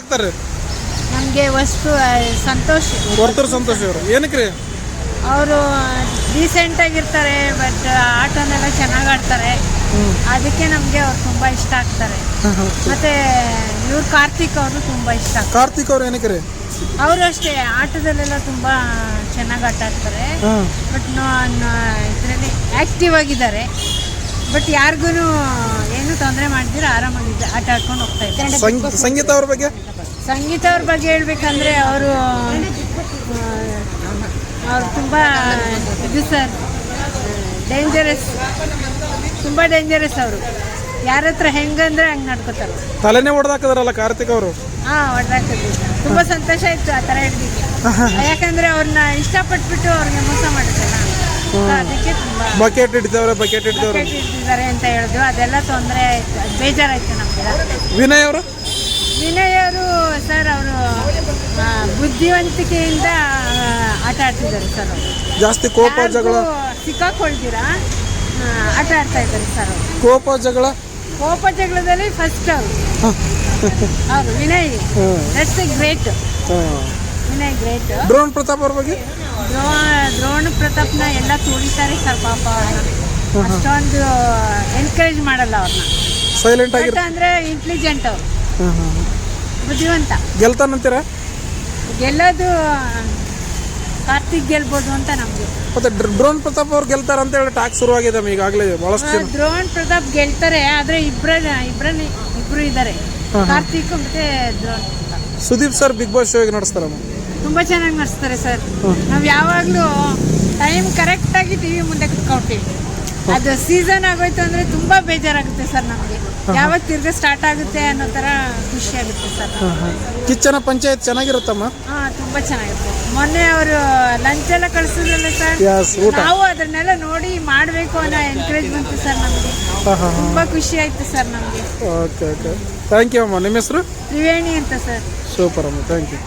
ಆಗ್ತಾರೆ? ನಮಗೆ ವಸ್ತು ಸಂತೋಷ. ಸಂತೋಷ್ ಸಂತೋಷ ಅವರು ಏನಕ್ಕೆ ರೀ ಅವರು ಡೀಸೆಂಟ್ ಆಗಿರ್ತಾರೆ ಬಟ್ ಆಟನೆಲ್ಲ ಚೆನ್ನಾಗಿ ಆಡ್ತಾರೆ. ಅದಕ್ಕೆ ನಮಗೆ ಅವ್ರು ತುಂಬಾ ಇಷ್ಟ ಆಗ್ತಾರೆ. ಮತ್ತೆ ಇವ್ರು ಕಾರ್ತಿಕ್ ಅವರು ತುಂಬಾ ಇಷ್ಟ ಆಗ್ತಾರೆ. ಕಾರ್ತಿಕ್ ಅವ್ರು ಏನಕ್ಕೆ ರೀ ಅವರು ಅಷ್ಟೇ ಆಟದಲ್ಲೆಲ್ಲ ತುಂಬಾ ಚೆನ್ನಾಗಿ ಆಟ ಆಡ್ತಾರೆ. ಹಾಂ. ಬಟ್ ಇದರಲ್ಲಿ ಆಕ್ಟಿವ್ ಆಗಿದ್ದಾರೆ. ಬಟ್ ಯಾರಿಗೂ ಮಾಡಿದಿರ ಆರಾಮಾಗಿ ಆಟ ಆಡ್ಕೊಂಡು ಹೋಗ್ತಾ ಸಂಗೀತ ಅವ್ರ ಬಗ್ಗೆ? ಸಂಗೀತ ಅವ್ರ ಬಗ್ಗೆ ಹೇಳ್ಬೇಕಂದ್ರೆ ಅವರು ಅವ್ರು ತುಂಬ ಇದು ಸರ್ ಡೇಂಜರಸ್ ತುಂಬ ಡೇಂಜರಸ್ ಅವರು. ಯಾರ ಹತ್ರ ಹೆಂಗಂದ್ರೆ ಹಂಗೆ ನಡ್ಕೋತಾರೆ. ತಲೆನೇ ಹೊಡೆದಾಕದ್ರಲ್ಲ ಕಾರ್ತಿಕ್ ಅವರು? ಹಾಂ ಹೊಡ್ದಾಕಿದ್ವಿ ತುಂಬ ಸಂತೋಷ ಇತ್ತು ಆ ಥರ ಹೇಳಿದ್ವಿ ಯಾಕಂದರೆ ಅವ್ರನ್ನ ಇಷ್ಟಪಟ್ಬಿಟ್ಟು ಅವ್ರಿಗೆ ಮೋಸ So ಅದಕ್ಕೆ ಬಕೆಟ್ ಹಿಡಿದವ್ರೆ ಬಕೆಟ್ ಹಿಡಿದವ್ರೆ. ಇಟ್ಟಿದ್ದಾರೆ ಅಂತ ಹೇಳಿದ್ರು. ಅದೆಲ್ಲ ತೊಂದರೆ ಆಯ್ತು. ಬೇಜಾರಾಯ್ತು ನಮ್ಗೆ ವಿನಯ್ ಅವರು? ವಿನಯ್ ಅವರು ಸರ್ ಅವರು ಬುದ್ಧಿವಂತಿಕೆಯಿಂದ ಆಟ ಆಡ್ತಿದ್ದಾರೆ ಸರ್ ಅವರು. ಜಾಸ್ತಿ ಕೋಪ ಜಗಳ? ಸಿಕ್ಕಾಕೊಳ್ತೀರಾ? ಆಟ ಆಡ್ತಾ ಇದ್ದಾರೆ ಸರ್ ಅವರು. ಕೋಪ ಜಗಳ? ಕೋಪ ಜಗಳದಲ್ಲಿ ಫಸ್ಟ್ ಅವರು. ಹೌದು Vinay. That's a great Vinay great drone Prathap ಅವ್ರ ಬಗ್ಗೆ? ದ್ರೋ ದ್ರೋಣ ಪ್ರತಾಪ್ನ ಎಲ್ಲ ತುಳಿತಾರೆ ಸರ್ ಪಾಪ ಅವ್ರನ್ನ. ಅಷ್ಟೊಂದು ಎನ್ಕರೇಜ್ ಮಾಡಲ್ಲ ಅವ್ರನ್ನ. ಸೈಲೆಂಟ್ ಆಗಿ ಅಂದ್ರೆ ಇಂಟೆಲಿಜೆಂಟ್ ಅವ್ರು. ಬುದ್ಧಿವಂತ. ಗೆಲ್ತಾನಂತೀರ? ಗೆಲ್ಲೋದು ಕಾರ್ತಿಕ್ ಗೆಲ್ಬೋದು ಅಂತ ನಮ್ಗೆ. ಮತ್ತೆ ಡ್ರೋನ್ ಪ್ರತಾಪ್ ಅವ್ರು ಗೆಲ್ತಾರ ಅಂತ ಹೇಳಿ ಟಾಕ್ ಶುರುವಾಗಿದೆ ಈಗಾಗಲೇ ಬಹಳಷ್ಟು ಡ್ರೋನ್ ದ್ರೋಣ್ ಪ್ರತಾಪ್ ಗೆಲ್ತಾರೆ ಆದ್ರೆ ಇಬ್ರ ಇಬ್ರಲ್ಲಿ ಇಬ್ರು ಇದ್ದಾರೆ. ಕಾರ್ತಿಕ್ ಮತ್ತೆ drone Prathap. Sudeep sir Bigg Boss show ನಡೆಸ್ತಾರಮ್ಮ. ತುಂಬಾ ಚೆನ್ನಾಗಿ ನಡೆಸ್ತಾರೆ ಸರ್. ನಾವು ಯಾವಾಗಲೂ ಟೈಮ್ ಕರೆಕ್ಟ್ ಆಗಿ ಟಿವಿ ಮುಂದೆ ಕುತ್ಕೊಳ್ತೀವಿ. ಅದು ಸೀಸನ್ ಆಗೋಯ್ತು ಅಂದ್ರೆ ತುಂಬಾ ಬೇಜಾರಾಗುತ್ತೆ ಸರ್ ನಮಗೆ. ಯಾವಾಗ ತಿರ್ಗ ಸ್ಟಾರ್ಟ್ ಆಗುತ್ತೆ ಅನ್ನೋ ತರ ಖುಷಿ ಆಗುತ್ತೆ ಸರ್. ಕಿಚ್ಚನ ಪಂಚಾಯತ್ ಚೆನ್ನಾಗಿರುತ್ತಮ್ಮ? ಹಾಂ ತುಂಬಾ ಚೆನ್ನಾಗಿರುತ್ತೆ. ಮೊನ್ನೆ ಅವರು ಲಂಚ್ ಎಲ್ಲ ಕಳಿಸಿದ್ರಲ್ಲ ಸರ್. ನಾವು ಅದನ್ನೆಲ್ಲ ನೋಡಿ ಮಾಡಬೇಕು ಅನ್ನೋ ಎನ್ಕರೇಜ್ ಬಂತು ಸರ್ ನಮಗೆ. ತುಂಬಾ ಖುಷಿ ಆಯ್ತು ಸರ್ ನಮಗೆ. ಓಕೆ ಓಕೆ ಥ್ಯಾಂಕ್ ಯು ಅಮ್ಮ. ನಿಮ್ಮ ಹೆಸರು? ತ್ರಿವೇಣಿ ಅಂತ ಸರ್. ಸೂಪರ್ ಅಮ್ಮ. Thank you